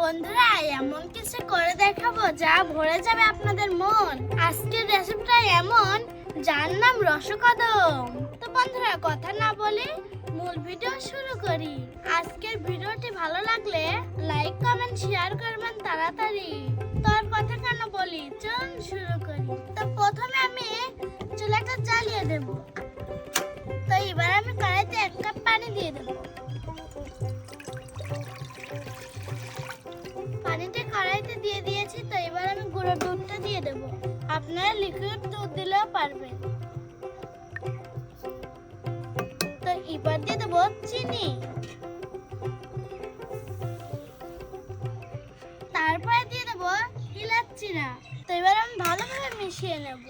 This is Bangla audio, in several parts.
বন্ধুরা, এমন কিছু করে দেখাবো যা ভরে যাবে আপনাদের মন। আজকের রেসিপিটা এমন, যার নাম রসকদম। তো বন্ধুরা, কথা না বলে মূল ভিডিও শুরু করি। আজকের ভিডিওটি ভালো লাগলে লাইক কমেন্ট শেয়ার করবেন তাড়াতাড়ি। তোর কথা কেন বলি? চল শুরু করি। তো প্রথমে আমি চুলাটা জ্বালিয়ে দেব। তো এবার আমি কড়াইতে এক কাপ পানি দিয়ে দেবো। আপনারা লিকুইড দুধ দিলেও পারবেন তো এবার দিয়ে দেবো চিনি। তারপরে দিয়ে দেবো ইলাচি না। তো এবার আমি ভালোভাবে মিশিয়ে নেব।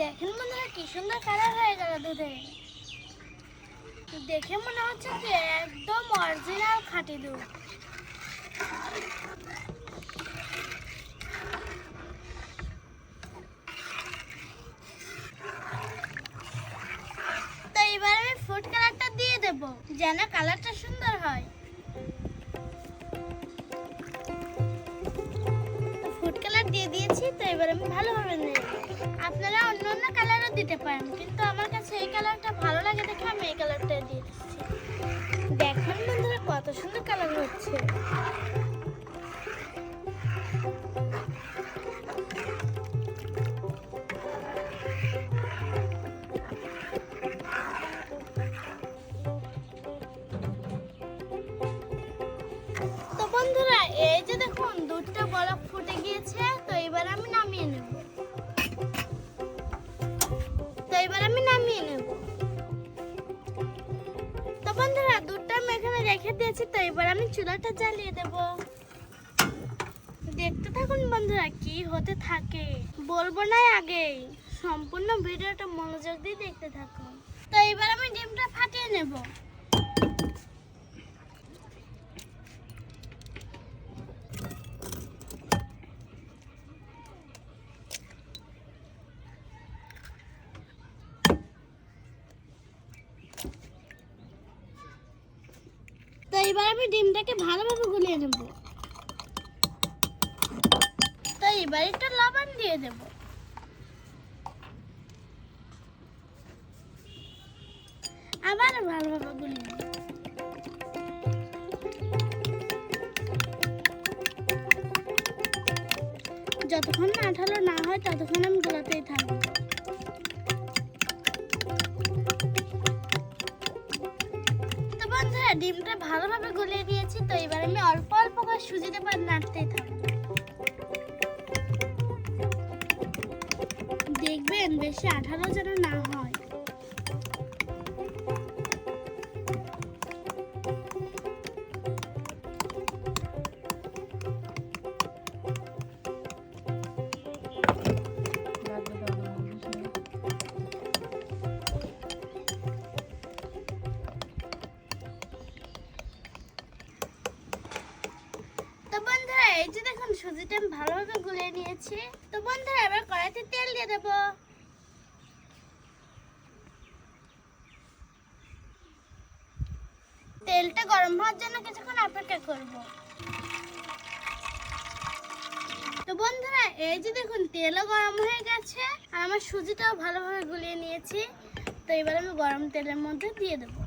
দেখেন মনে হয় কি সুন্দর কালার হয়ে গেল দুধে দেখে মনে হচ্ছে যে একদম অরিজিনাল খাঁটি দুধ তো এবার আমি ফুড কালারটা দিয়ে দেব যেন কালারটা সুন্দর হয়। ফুড কালার দিয়ে দিয়েছি, তো এবার আমি ভালোভাবে নেব। আপনারা অন্য অন্য কালারও দিতে পারেন, কিন্তু আমার কাছে এই কালারটা ভালো লাগে দেখে আমি এই কালারটা দিয়ে দিচ্ছি। দেখেন বন্ধুরা, কত সুন্দর কালার হচ্ছে। তো বন্ধুরা, এই যে দেখুন, দুধটা বরফ ফুটে গিয়েছে, তো এবার আমি নামিয়ে নেব। তো এবার আমি নামিয়ে নেব। তো বন্ধুরা, দুধটা আমি এখানে রেখে দিয়েছি, তো এবার আমি চুলাটা জ্বালিয়ে দেব। দেখতে থাকুন বন্ধুরা, কি হতে থাকে। বলব না আগেই সম্পূর্ণ ভিডিওটা মনোযোগ দিয়ে দেখতে থাকুন। তো এবার আমি ডিমটা ফাটিয়ে নেব। এবার আমি ডিমটাকে ভালোভাবে গুলিয়ে নেব। তো এবার একটু লবণ দিয়ে দেব। আবার ভালোভাবে গুলিয়ে নেব। যতক্ষণ না আঠালো না হয়, ততক্ষণ আমি গোলাতেই থাকব। ডিমটা ভালোভাবে গলিয়ে দিয়েছি, তো এবার আমি অল্প অল্প করে সুজি দেবার নাড়তে দেখবেন বেশি আঠালো যেন না হয়। এই যে দেখুন, সুজিটা আমি ভালোভাবে গুলিয়ে নিয়েছি। তো বন্ধুরা, এবার কড়াইতে তেল দিয়ে দেব। তেলটা গরম হওয়ার জন্য কিছুক্ষণ অপেক্ষা করব। তো বন্ধুরা, এই যে দেখুন, তেলও গরম হয়ে গেছে, আর আমার সুজিটাও ভালোভাবে গুলিয়ে নিয়েছি। তো এবার আমি গরম তেলের মধ্যে দিয়ে দেবো।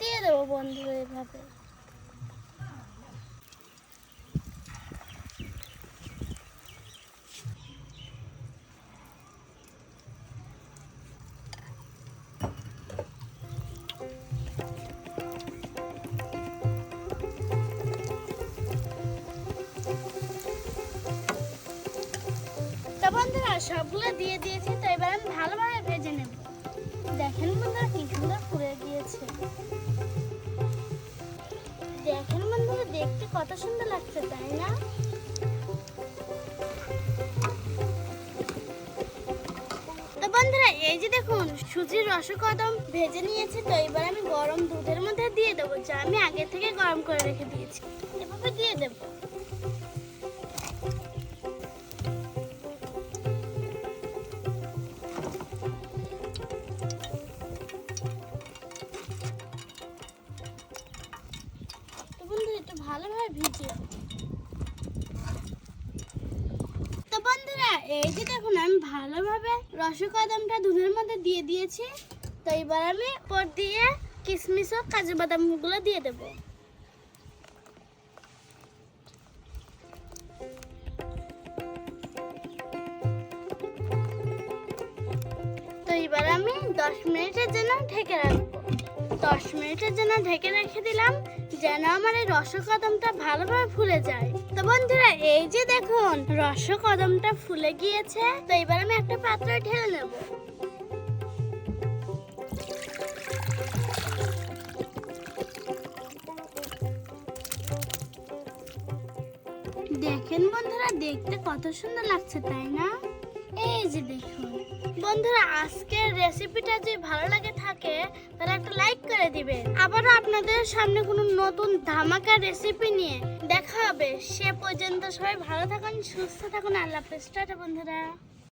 দিয়ে দেবো বন্ধু বন্ধুরা সবগুলো দিয়ে দিয়েছি তো এবার কত সুন্দর লাগছে, তাই না? তো বন্ধুরা, এই যে দেখুন, সুজির রসকদম ভেজে নিয়েছি, তো এবার আমি গরম দুধের মধ্যে দিয়ে দেবো, যা আমি আগে থেকে গরম করে রেখে দিয়েছি। এভাবে দিয়ে দেবো। ভালোভাবে ভিজিয়ে তো বন্ধুরা, এই যে দেখুন, আমি ভালোভাবে রসকদমটা দুধের মধ্যে দিয়ে দিয়েছি। তো এবার আমি পর দিয়ে কিশমিশ ও কাজু বাদামগুলো দিয়ে দেবো। তো এবার আমি দশ মিনিটের জন্য ঢেকে রাখব। দশ মিনিটের জন্য ঢেকে রেখে দিলাম। যেন আমার এই রসকদমটা ভালোভাবে ফুলে যায়। তো বন্ধুরা, এই যে দেখুন, রসকদমটা ফুলে গিয়েছে। তো এবার আমি একটা পাত্রে ঢেলে নেব। দেখেন বন্ধুরা, দেখতে কত সুন্দর লাগছে, তাই না? এই যে দেখুন। বন্ধুরা, আজকের রেসিপিটা যদি ভালো লাগে দিবেন আবারও আপনাদের সামনে কোনো নতুন ধামাকা রেসিপি নিয়ে দেখা হবে। সে পর্যন্ত সবাই ভালো থাকুন, সুস্থ থাকুন। আল্লাহ হাফেজ। টাটা বন্ধুরা।